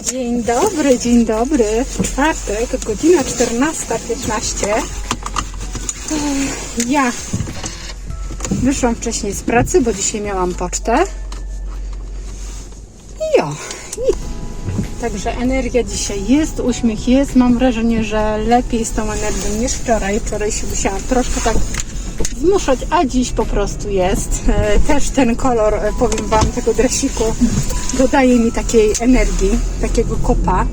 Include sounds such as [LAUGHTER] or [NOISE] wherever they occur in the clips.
Dzień dobry, dzień dobry. Czwartek, godzina 14.15. Ech, Ja wyszłam wcześniej z pracy, bo dzisiaj miałam pocztę. I jo. Także energia dzisiaj jest, uśmiech jest. Mam wrażenie, że lepiej z tą energią niż wczoraj. Wczoraj się musiałam troszkę tak zmuszać, a dziś po prostu jest. E, Też ten kolor, e, powiem Wam, tego dresiku dodaje mi takiej energii, takiego kopa.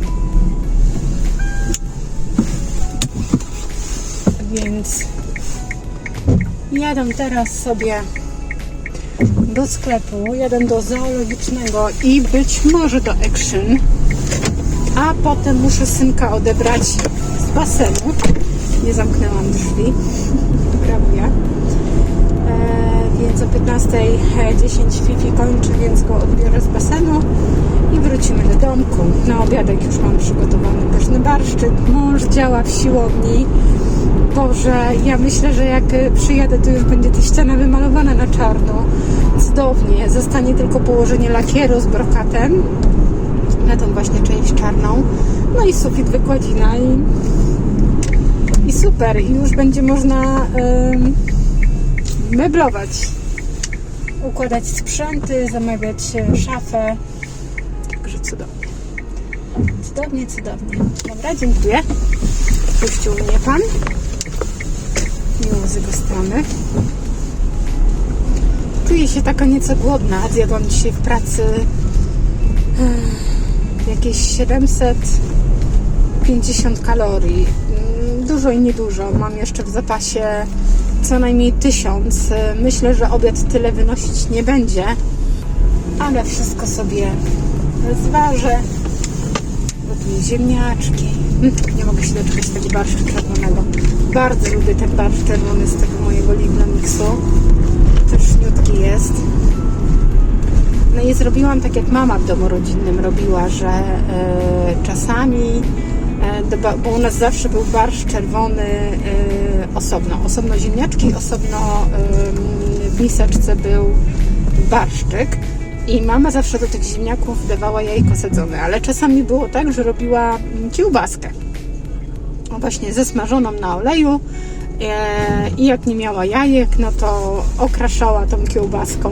Więc jadę teraz sobie do sklepu, jadę do zoologicznego i być może do Action, a potem muszę synka odebrać z basenu. Nie zamknęłam drzwi, prawie. E, więc o 15.10 Fifi kończy, więc go odbiorę z basenu i wrócimy do domku. Na obiadek już mam przygotowany pyszny barszczyk. Mąż działa w siłowni. Boże, ja myślę, że jak y, przyjadę, to już będzie ta ściana wymalowana na czarno. Cudownie. Zostanie tylko położenie lakieru z brokatem na tą właśnie część czarną. No i sufit wykładzina i, i super. I już będzie można ym, meblować, układać sprzęty, zamawiać e, szafę. Także cudownie. Cudownie, cudownie. Dobra, dziękuję. Puścił mnie Pan. Miło z jego strony. Czuję się taka nieco głodna. Zjadłam dzisiaj w pracy ech, jakieś 750 kalorii. Mm, Dużo i niedużo. Mam jeszcze w zapasie co najmniej 1000. Myślę, że obiad tyle wynosić nie będzie, ale wszystko sobie zważę. Gotuję ziemniaczki. Mm, Nie mogę się doczekać tego barszczu czerwonego. Bardzo lubię ten barszcz czerwony z tego mojego Lidla mixu. Pyszniutki jest. No i zrobiłam tak, jak mama w domu rodzinnym robiła, że e, czasami, bo u nas zawsze był barszcz czerwony e, osobno. Osobno ziemniaczki, osobno e, w miseczce był barszczyk. I mama zawsze do tych ziemniaków dawała jajko sadzone, ale czasami było tak, że robiła mm, kiełbaskę. No właśnie zesmażoną na oleju e, i jak nie miała jajek, no to okraszała tą kiełbaską.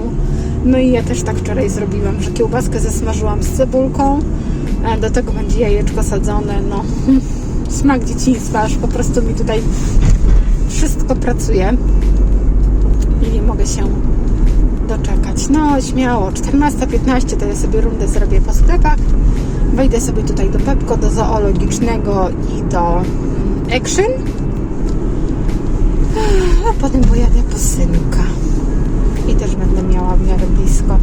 No i ja też tak wczoraj zrobiłam, że kiełbaskę zesmażyłam z cebulką, e, do tego będzie jajeczko sadzone, no [LAUGHS] smak dzieciństwa, aż po prostu mi tutaj wszystko pracuje i nie mogę się doczekać. No śmiało, 14.15 to ja sobie rundę zrobię po sklepach. Wejdę sobie tutaj do Pepko, do zoologicznego i do mm, Action. A potem pojadę po synka. I też będę miała w miarę blisko.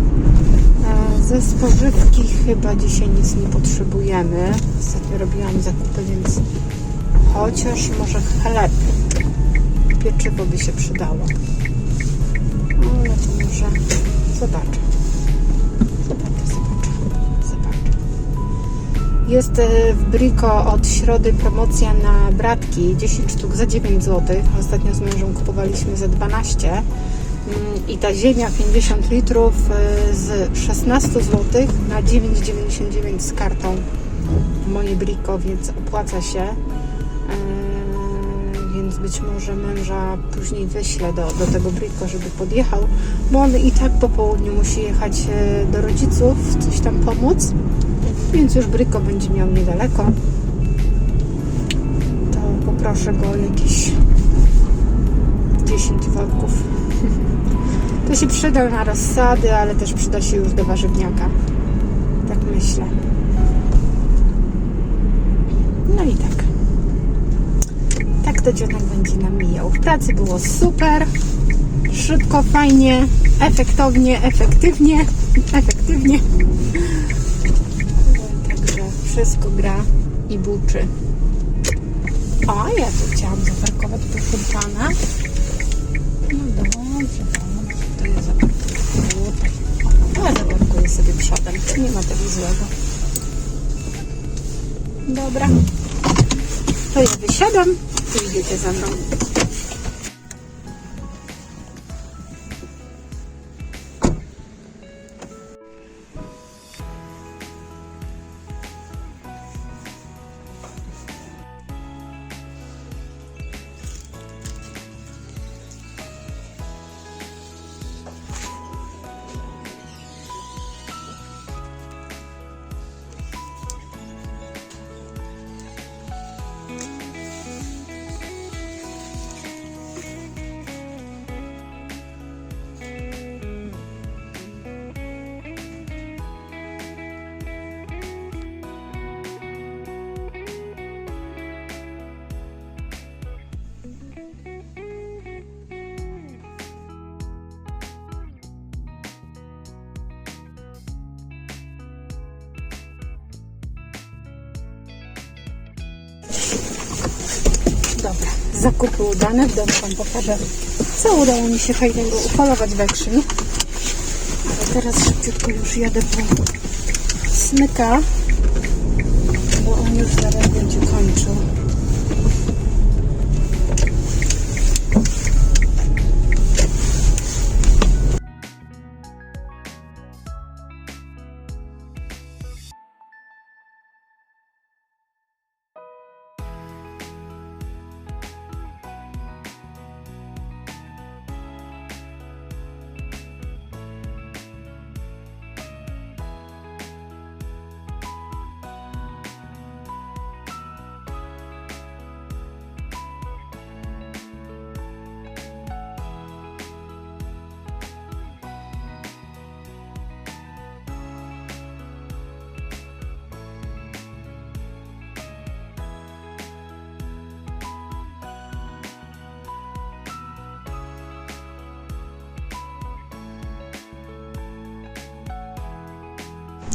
Ze spożywki chyba dzisiaj nic nie potrzebujemy. Ostatnio robiłam zakupy, więc chociaż może chleb. Pieczywo by się przydało. Ale to może zobaczę. Zobaczę, zobaczę, zobaczę. Jest e, w Brico od środy promocja na bratki 10 sztuk za 9 zł. Ostatnio z mężem kupowaliśmy za 12. Mm, I ta ziemia 50 litrów e, z 16 zł na 9,99 z kartą moje Brico, więc opłaca się. E, Więc być może męża później wyślę do, do tego Brico, żeby podjechał, bo on i tak po południu musi jechać e, do rodziców, coś tam pomóc więc już Bryko będzie miał niedaleko. To poproszę go o jakieś 10 worków. [LAUGHS] To się przyda na rozsady, ale też przyda się już do warzywniaka. Tak myślę. No i tak. Tak to dzionek będzie nam mijał. W pracy było super. Szybko, fajnie, efektownie, efektywnie, efektywnie. Także wszystko gra i buczy. O, ja tu chciałam zaparkować fontana. No dobrze, Ja zaparkuję sobie przodem. Nie ma tego złego. Dobra. To ja wysiadam i idziecie za mną. Zakupy udane. W domu Wam pokażę, co udało mi się fajnego upolować we krzyń. Ale teraz szybciutko już jadę po smyka, bo on już zaraz będzie kończył.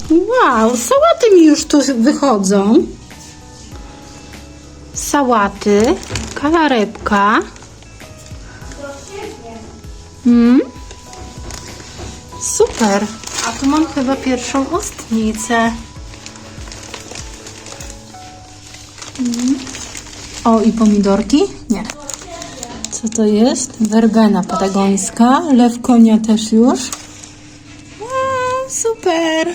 Wow, sałaty mi już tu wychodzą. Sałaty, kalarepka. Mm. Super. A tu mam chyba pierwszą ostnicę. Mm. O, i pomidorki? Nie. Co to jest? Werbena patagońska. Lew konia też już. Wow, super.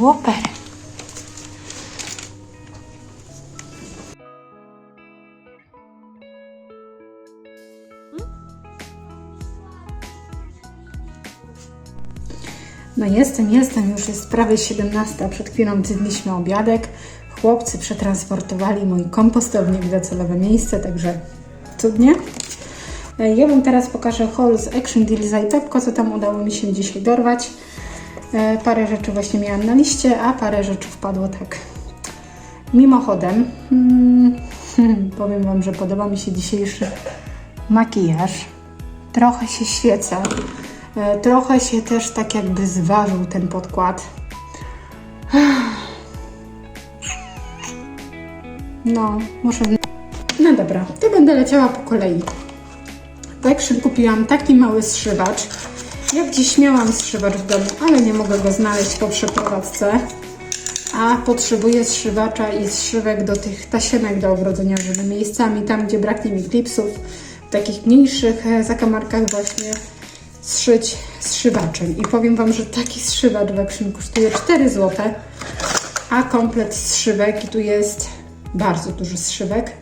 Super. No jestem, jestem, już jest prawie 17. Przed chwilą zjedliśmy obiadek. Chłopcy przetransportowali mój kompostownik w docelowe miejsce, także cudnie. E, Ja Wam teraz pokażę haul z Action Deals i co tam udało mi się dzisiaj dorwać. E, Parę rzeczy właśnie miałam na liście, a parę rzeczy wpadło tak mimochodem. Hmm, [LAUGHS] powiem Wam, że podoba mi się dzisiejszy makijaż. Trochę się świecę. E, Trochę się też tak jakby zważył ten podkład. [SIGHS] No, muszę. No dobra, to będę leciała po kolei. W Action kupiłam taki mały zszywacz. Ja gdzieś miałam zszywacz w domu, ale nie mogę go znaleźć po przeprowadzce. A potrzebuję zszywacza i zszywek do tych tasiemek do ogrodzenia, żeby miejscami, tam gdzie braknie mi klipsów, w takich mniejszych e, zakamarkach właśnie zszyć zszywaczem. I powiem Wam, że taki zszywacz w Action kosztuje 4 zł, a komplet zszywek, i tu jest bardzo duży zszywek,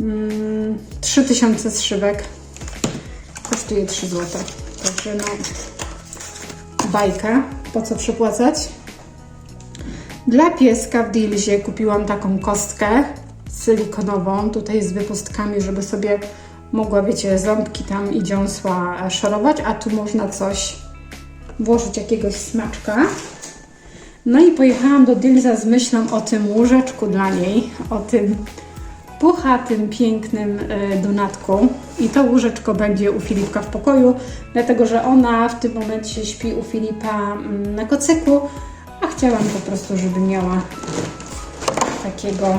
mm, 3000 zszywek, kosztuje 3 zł. Także no, bajka, po co przepłacać? Dla pieska w Dilzie kupiłam taką kostkę silikonową, tutaj z wypustkami, żeby sobie mogła, wiecie, ząbki tam i dziąsła e, szorować, a tu można coś włożyć, jakiegoś smaczka. No i pojechałam do Dilza z myślą o tym łóżeczku dla niej, o tym puchatym, pięknym y, donatku. I to łóżeczko będzie u Filipka w pokoju, dlatego że ona w tym momencie śpi u Filipa mm, na kocyku, a chciałam po prostu, żeby miała takiego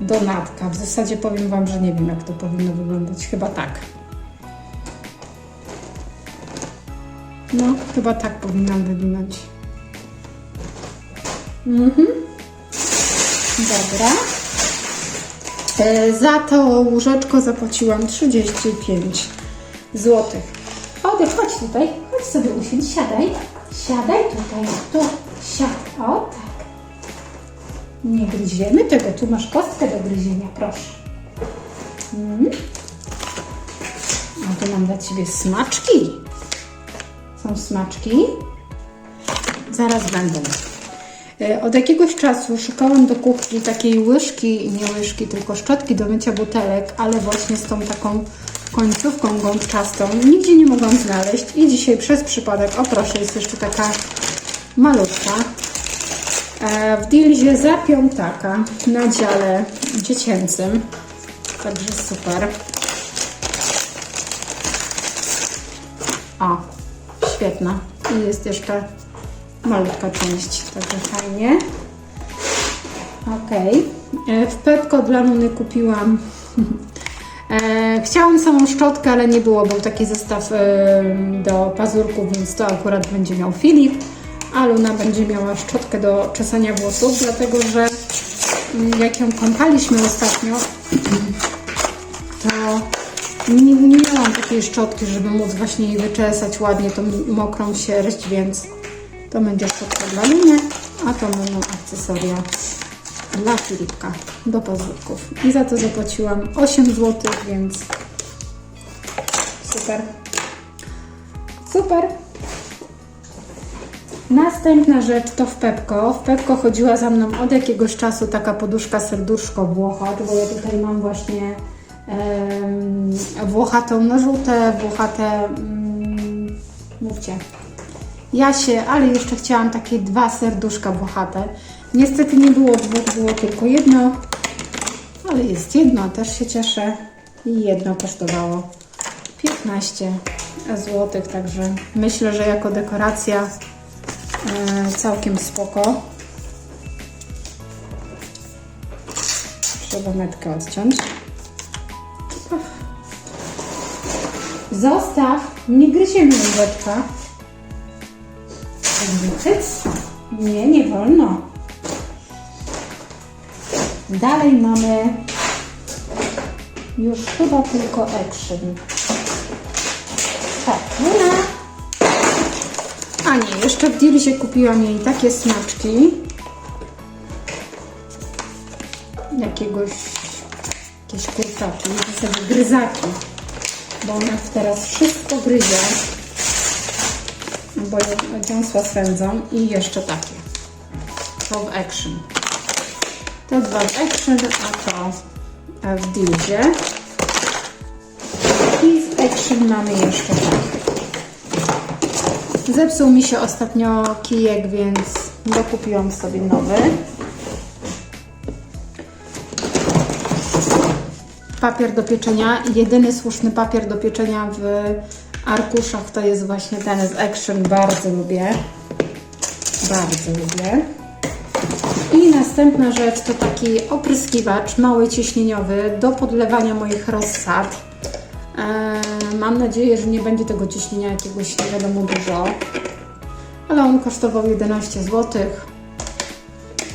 donatka. W zasadzie powiem Wam, że nie wiem, jak to powinno wyglądać. Chyba tak. No, chyba tak powinnam wyglądać. Mhm. Dobra. E, Za to łóżeczko zapłaciłam 35 zł. Ody, chodź tutaj, chodź sobie usiądź, siadaj. Siadaj tutaj, tu, siadaj. O tak. Nie gryziemy tego, tu masz kostkę do gryzienia, proszę. Mm. A tu mam dla Ciebie smaczki. Są smaczki. Zaraz będą. E, Od jakiegoś czasu szukałam do kuchni takiej łyżki, nie łyżki, tylko szczotki do mycia butelek, ale właśnie z tą taką końcówką gąbczastą. Nigdzie nie mogłam znaleźć i dzisiaj przez przypadek, o proszę, jest jeszcze taka malutka. E, W Dilzie za piątaka na dziale dziecięcym. Także super. O, świetna. I jest jeszcze malutka część, także fajnie. Okej. E, W Pepko dla Luny kupiłam. [LAUGHS] E, chciałam samą szczotkę, ale nie było. Był taki zestaw e, do pazurków, więc to akurat będzie miał Filip. A Luna będzie miała szczotkę do czesania włosów, dlatego że mm, jak ją kąpaliśmy ostatnio, to nie, nie miałam takiej szczotki, żeby móc właśnie jej wyczesać ładnie tą mokrą sierść, więc to będzie szczotka dla Luny, a to będą akcesoria dla Filipka do pazurków. I za to zapłaciłam 8 zł, więc super. Super. Następna rzecz to w Pepko. W Pepko chodziła za mną od jakiegoś czasu taka poduszka serduszko włocha, bo ja tutaj mam właśnie em, włochatą, no żółte, włochate, mm, mówcie, Jasie, ale jeszcze chciałam takie dwa serduszka włochate. Niestety nie było dwóch, było tylko jedno, ale jest jedno, też się cieszę. I jedno kosztowało 15 zł, także myślę, że jako dekoracja e, całkiem spoko. Trzeba metkę odciąć. Zostaw, nie gryziemy łóżeczka. Nie, nie wolno. Dalej mamy już chyba tylko action. Tak, Luna. A nie, jeszcze w Dilsie kupiłam jej takie smaczki. Jakiegoś, jakieś kurczaki, zasadzie gryzaki. Bo ona teraz wszystko gryzie bo je dziąsła swędzą i jeszcze takie. To w Action. To dwa w Action, a to w Dilzie. I w Action mamy jeszcze takie. Zepsuł mi się ostatnio kijek, więc dokupiłam sobie nowy. Papier do pieczenia. Jedyny słuszny papier do pieczenia w arkuszach to jest właśnie ten z Action. Bardzo lubię. Bardzo lubię. I następna rzecz to taki opryskiwacz mały ciśnieniowy do podlewania moich rozsad. Eee, mam nadzieję, że nie będzie tego ciśnienia jakiegoś nie wiadomo dużo. Ale on kosztował 11 zł.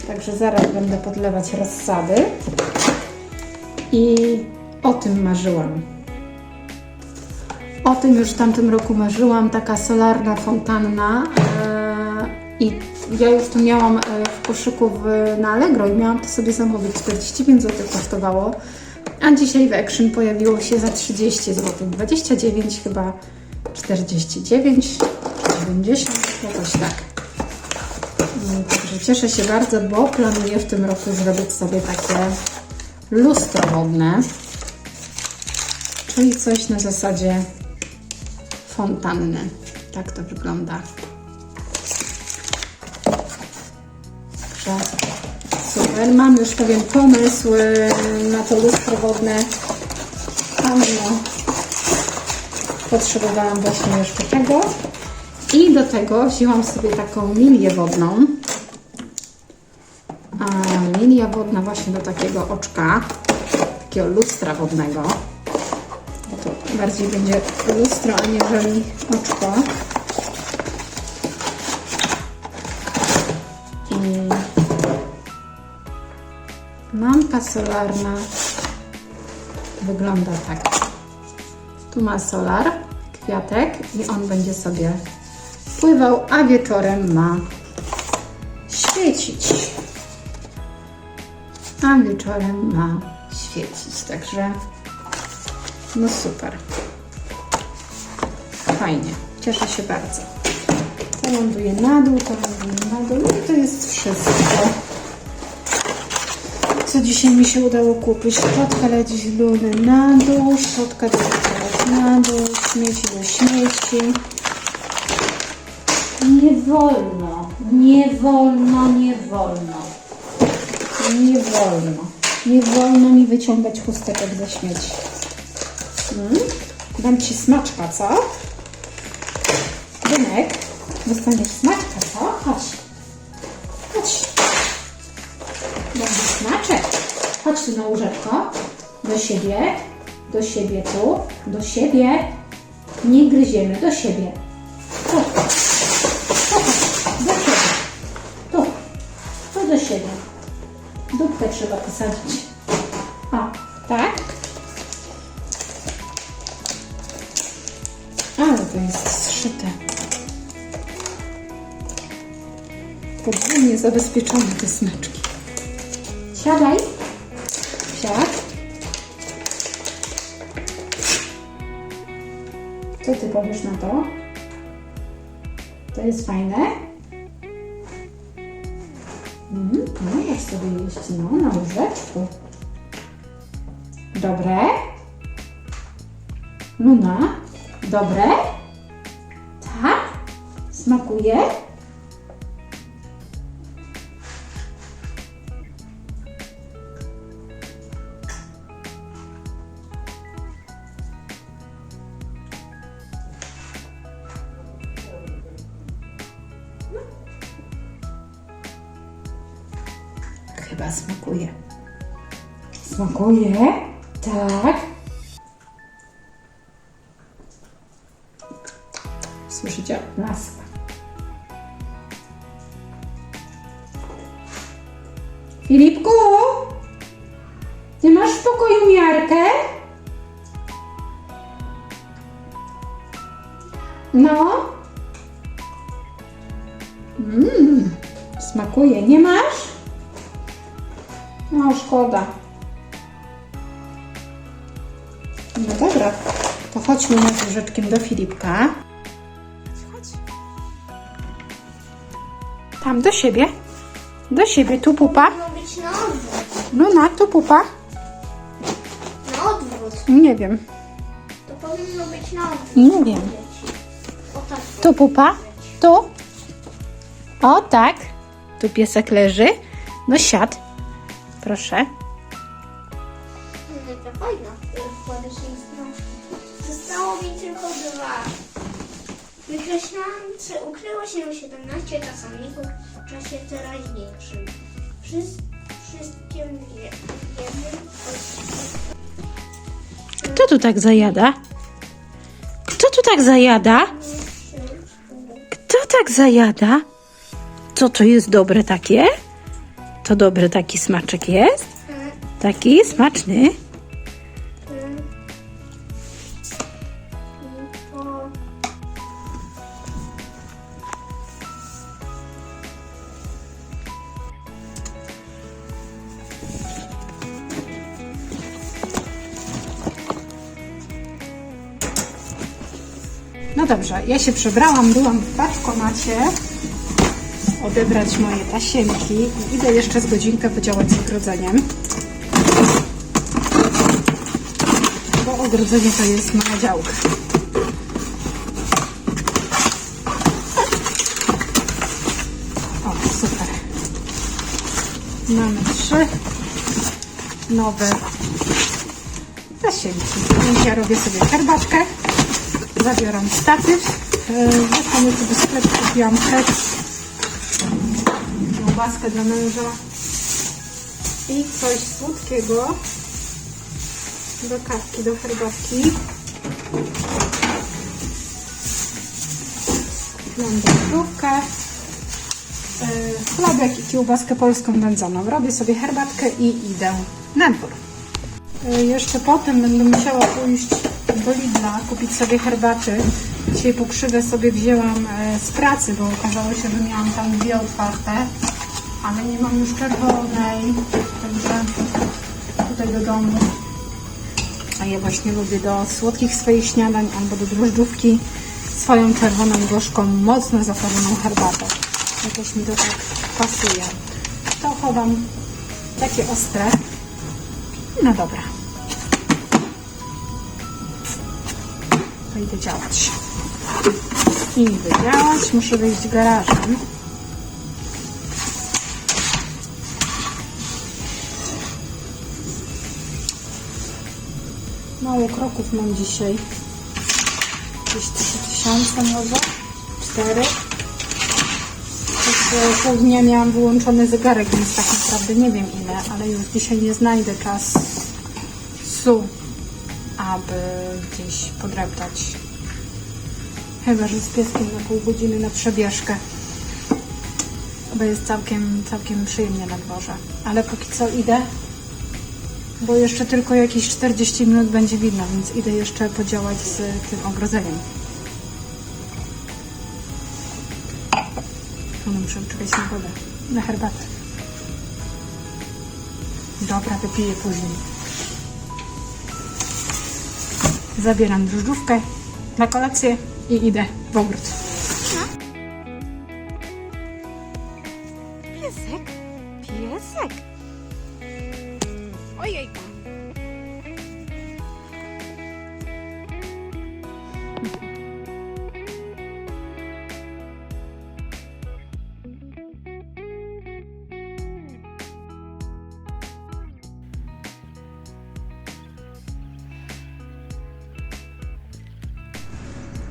Także zaraz będę podlewać rozsady. I o tym marzyłam. O tym już w tamtym roku marzyłam, taka solarna fontanna. E, i ja już to miałam e, w koszyku w, na Allegro i miałam to sobie zamówić, 45 zł kosztowało, a dzisiaj w Action pojawiło się za 30 zł, 29 chyba, 49, 90, jakoś tak. Mm, Także cieszę się bardzo, bo planuję w tym roku zrobić sobie takie lustro wodne, czyli coś na zasadzie fontanny. Tak to wygląda. Także super. Mam już pewien pomysł e, na to lustro wodne. Ale no, potrzebowałam właśnie jeszcze tego. I do tego wzięłam sobie taką lilię wodną. A lilia wodna właśnie do takiego oczka, takiego lustra wodnego. Bardziej będzie lustro, aniżeli oczko. I lampka solarna wygląda tak. Tu ma solar, kwiatek i on będzie sobie pływał, a wieczorem ma świecić. A wieczorem ma świecić, także no super. Fajnie, cieszę się bardzo. To ląduje na dół, to ląduje na dół i to jest wszystko. Co dzisiaj mi się udało kupić? Szczotka leci z luny na dół, szczotka do na dół, śmieci do śmieci. Nie wolno, nie wolno, nie wolno. Nie wolno. Nie wolno mi wyciągać chusteczek ze śmieci. Hmm? Dam Ci smaczka, co? Dynek, dostaniesz smaczka, co? Chodź. Chodź. Dobrze. Chodź tu na łóżeczko. Do siebie. Do siebie tu. Do siebie. Nie gryziemy. Do siebie. Tu. Tu. Do siebie. Tu. Tu do siebie. Dupkę trzeba posadzić. O, tak? Ale to jest Podwójnie zabezpieczone te smaczki. Siadaj. Siad. Co ty powiesz na to? To jest fajne? Mhm, możesz sobie jeść, no, na łóżeczku. Dobre? Luna? Dobre? Tak? Smakuje? Chyba smakuje. Smakuje? Tak. Słyszycie? Laska. Filipku? Ty masz w pokoju miarkę? No. Mmm, smakuje. Nie masz? Szkoda. No dobra, to chodźmy na łóżeczkiem do Filipka. Chodź. Tam, do siebie. Do siebie, tu pupa. Być na odwrót. No na, tu pupa. Na odwrót. Nie wiem. To powinno być na odwrót. Nie wiem. O tak. Tu pupa. Tu. O, tak. Tu piesek leży. No siad. Proszę. Taka fajna. Jej. Zostało mi tylko dwa. Wykreślałam, że ukryło się 17 czasowników w czasie teraźniejszym. Wszys- wszystkie w je- w jednym Kto tu tak zajada? Kto tu tak zajada? Kto tak zajada? Co to jest dobre takie? To dobry taki smaczek jest? Taki smaczny? No dobrze, ja się przebrałam, byłam w paczkomacie odebrać moje tasiemki i idę jeszcze z godzinkę podziałać z ogrodzeniem. Bo ogrodzenie to jest moja działka. O, super. Mamy trzy nowe tasiemki. Więc ja robię sobie herbatkę zabieram statyw. Weszłam sobie do sklepu, kupiłam kiełbaskę dla męża i coś słodkiego do kawki, do herbatki. Mam drobówkę, chlebek i kiełbaskę polską wędzoną. Robię sobie herbatkę i idę na dwór. Y, Jeszcze potem będę musiała pójść do Lidla, kupić sobie herbaty. Dzisiaj pokrzywę sobie wzięłam e, z pracy, bo okazało się, że miałam tam dwie otwarte, ale nie mam już czerwonej, także tutaj do domu. A ja właśnie lubię do słodkich swoich śniadań albo do drożdżówki swoją czerwoną, gorzką, mocno zaparzoną herbatę. Jakoś mi to tak pasuje. To chowam takie ostre. No dobra. To idę działać. Idę działać, muszę wyjść garażem. Mało kroków mam dzisiaj. Jakieś 3000 może? 4? To e, pół dnia miałam wyłączony zegarek, więc tak naprawdę nie wiem ile, ale już dzisiaj nie znajdę czasu, aby gdzieś podreptać. Chyba, że z pieskiem na pół godziny na przebieżkę. Bo jest całkiem, całkiem przyjemnie na dworze. Ale póki co idę, bo jeszcze tylko jakieś 40 minut będzie widno, więc idę jeszcze podziałać z tym ogrodzeniem. No muszę czekać na wodę, na herbatę. Dobra, wypiję później. Zabieram drożdżówkę na kolację i idę w ogród. Ojejku.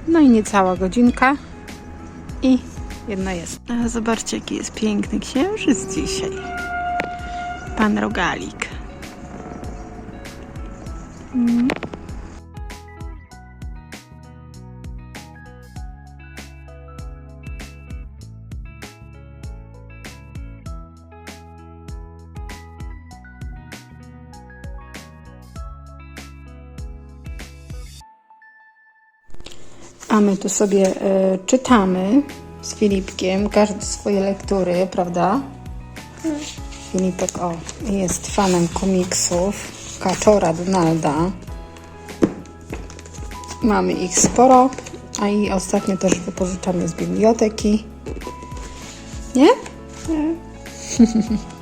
No i niecała godzinka i jedna jest. A zobaczcie, jaki jest piękny księżyc dzisiaj. Pan Rogalik. Mm. A my tu sobie e, czytamy z Filipkiem, każdy swoje lektury, prawda? Filipek, o, jest fanem komiksów Kaczora Donalda. Mamy ich sporo, a i ostatnio też wypożyczamy z biblioteki. Nie? Nie. [LAUGHS]